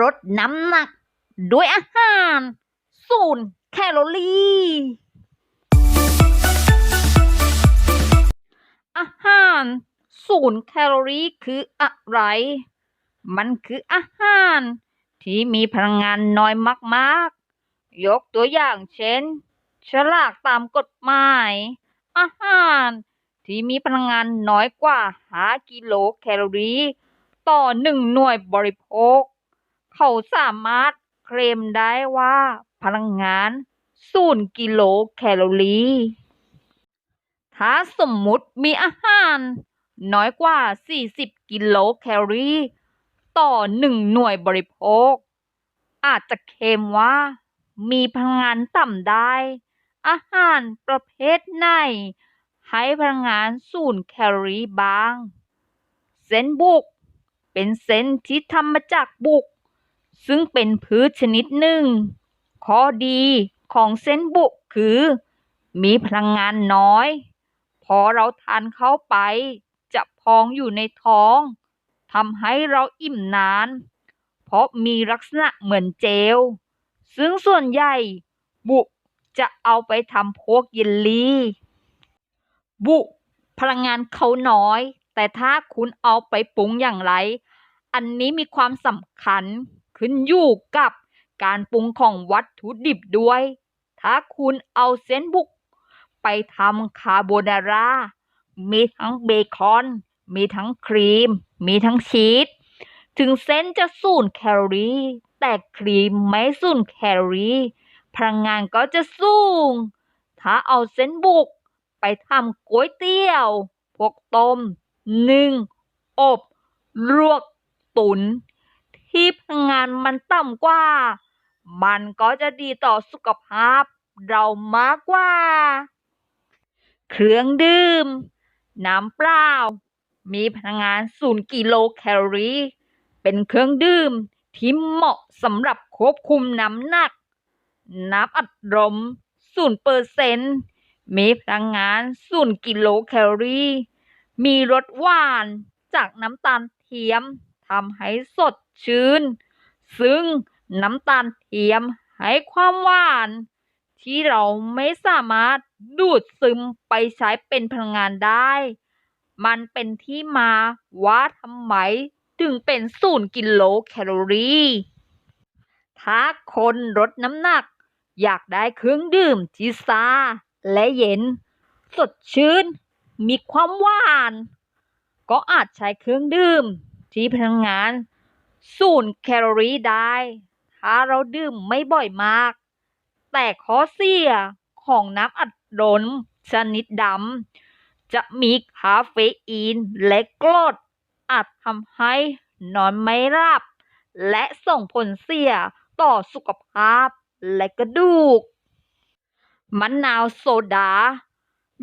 ลดน้ำหนัก ด้วยอาหารศูนย์แคลอรี่ อาหารศูนย์แคลอรี่คืออะไร มันคืออาหาร ที่มีพลังงานน้อยมากๆ ยกตัวอย่างเช่น ฉลากตามกฎหมาย อาหารที่มีพลังงานน้อยกว่า 5 กิโลแคลอรี่ ต่อหนึ่งหน่วยบริโภค เขาสามารถเคลมได้ว่าพลังงานศูนย์กิโลแคลอรี่ ถ้าสมมุติมีอาหาร น้อยกว่า 40 กิโลแคลอรี่ ต่อหนึ่งหน่วยบริโภค อาจจะเคลมว่า มีพลังงานต่ำได้ อาหารประเภทไหนให้พลังงานศูนย์แคลอรี่บ้าง เส้นบุก เป็นเส้นที่ทำมาจากบุก ซึ่งเป็นพืชชนิดหนึ่ง ข้อดีของเส้นบุกคือ มีพลังงานน้อย พอเราทานเข้าไป จะพองอยู่ในท้องทำให้เราอิ่มนาน เพราะมีลักษณะเหมือนเจล ซึ่งส่วนใหญ่ บุกจะเอาไปทำพวกเยลลี่ บุพลังงานเขาน้อย แต่ถ้าคุณเอาไปปรุงอย่างไร อันนี้มีความสำคัญ ขึ้นอยู่กับการปรุงของวัตถุดิบด้วย ถ้าคุณเอาเส้นบุก ไปทำคาโบนาร่า มีทั้งเบคอน มีทั้งครีม มีทั้งชีส ถึงเส้นจะสูญแคลอรี่ แต่ครีมไม่สูญแคลอรี่ พลังงานก็จะสูง ถ้าเอาเส้นบุก ไปทำก๋วยเตี๋ยว พวกต้ม นึ่ง อบ ลวก ตุน ที่พลังงานมันต่ำกว่า มันก็จะดีต่อสุขภาพเรามากกว่า เครื่องดื่ม น้ำเปล่า มีพลังงานศูนย์กิโลแคลอรี่ เป็นเครื่องดื่มที่เหมาะสำหรับควบคุมน้ำหนัก น้ำอัดลมศูนย์เปอร์เซนต์มีพลังงานศูนย์กิโลแคลอรี่ มีรสหวานจากน้ำตาลเทียมทำให้สด ชื่นซึ่งน้ำตาลเทียมให้ความหวาน ที่เราไม่สามารถดูดซึมไปใช้เป็นพลังงานได้ มันเป็นที่มาว่าทำไมถึงเป็นศูนย์กิโลแคลอรี่ ถ้าคนลดน้ำหนัก อยากได้เครื่องดื่มที่ซาและเย็น สดชื่น มีความหวาน ก็อาจใช้เครื่องดื่มที่พลังงาน ศูนย์แคลอรี่ได้ ถ้าเราดื่มไม่บ่อยมาก แต่ข้อเสียของน้ำอัดลมชนิดดำจะมีคาเฟอีนและกรดอาจทำให้นอนไม่หลับและส่งผลเสียต่อสุขภาพและกระดูก มะนาวโซดา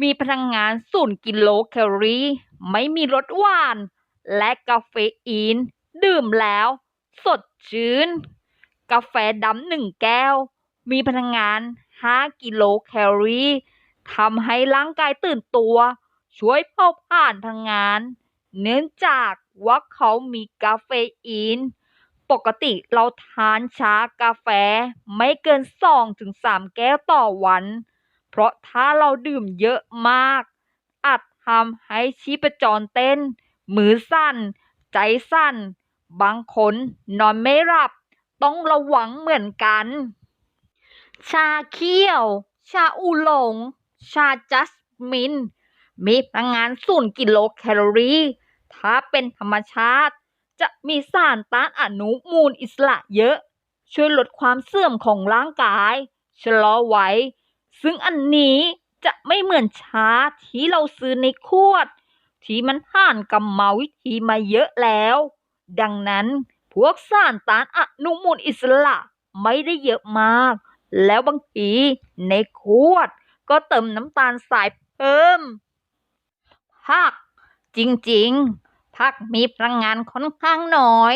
มีพลังงานศูนย์กิโลแคลอรี่ ไม่มีรสหวาน และกาเฟอีน ดื่มแล้ว สดชื่น กาแฟดำหนึ่งแก้ว มีพลังงาน 5 กิโลแคลอรี่ทำให้ร่างกายตื่นตัว ช่วยเผาผลาญพลังงาน เนื่องจากว่าเขามีกาเฟอีน ปกติเราทานชากาแฟไม่เกิน 2-3 แก้วต่อวัน เพราะถ้าเราดื่มเยอะมาก อาจทำให้ชีพจรเต้น มือสั่น ใจสั่น บางคนนอนไม่หลับ ต้องระวังเหมือนกัน ชาเขียว ชาอูหลง ชาจัสมิน มีพลังงานศูนย์กิโลแคลอรี่ ถ้าเป็นธรรมชาติ จะมีสารต้านอนุมูลอิสระเยอะ ช่วยลดความเสื่อมของร่างกาย ชะลอวัยซึ่งอันนี้จะไม่เหมือนชาที่เราซื้อในขวด ที่มันผ่านกรรมวิธีมาเยอะแล้ว ดังนั้นพวกสารต้านอนุมูลอิสระไม่ได้เยอะมาก แล้วบางทีในขวดก็เติมน้ำตาลทรายเพิ่มผักจริงๆผักมีพลังงานค่อนข้างน้อย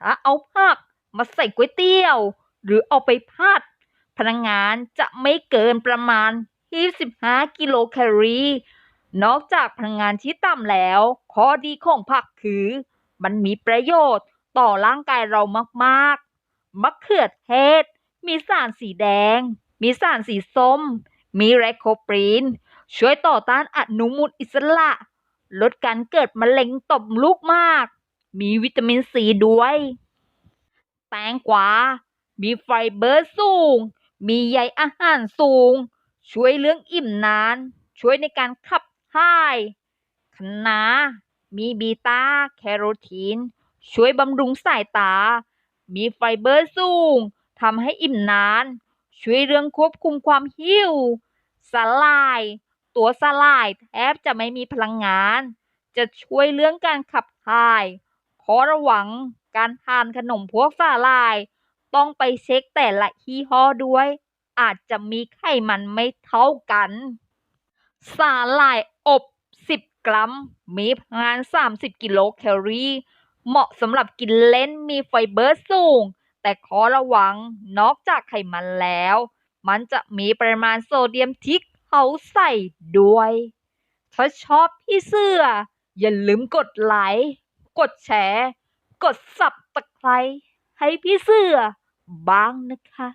ถ้าเอาผักมาใส่ก๋วยเตี๋ยว หรือเอาไปผัด พลังงานจะไม่เกินประมาณ 25 กิโลแคลอรี่ นอกจากพลังงานที่ต่ำแล้ว ข้อดีของผักคือ มันมีประโยชน์ต่อร่างกายเรามากๆ มะเขือเทศ มีสารสีแดง มีสารสีส้ม มีไรโคปรีน ช่วยต่อต้านอนุมูลอิสระ ลดการเกิดมะเร็งต่อมลูกมาก มีวิตามินซีด้วย แตงกวา มีไฟเบอร์สูง มีใยอาหารสูง ช่วยเรื่องอิ่มนาน ช่วยในการขับถ่ายคะน้า มีบีตาแคโรทีน ช่วยบำรุงสายตา มีไฟเบอร์สูงทำให้อิ่มนาน ช่วยเรื่องควบคุมความหิวสลาย ตัวสลายแทบจะไม่มีพลังงาน จะช่วยเรื่องการขับถ่าย ขอระวังการทานขนมพวกสาลาย ต้องไปเช็คแต่ละยี่ห้อด้วย อาจจะมีไขมันไม่เท่ากัน สาหร่ายอบ กรัม มีพลังาน30 กิโลแคลอรี่ เหมาะสำหรับกินเล่นมีไฟเบอร์สูง แต่ขอระวังนอกจากไขมันแล้ว มันจะมีปริมาณโซเดียมที่เขาใส่ด้วย ถ้าชอบพี่เสื้อ อย่าลืมกดไลค์กดแชร์ กดสับตะไคร้ให้พี่เสื้อบ้างนะคะ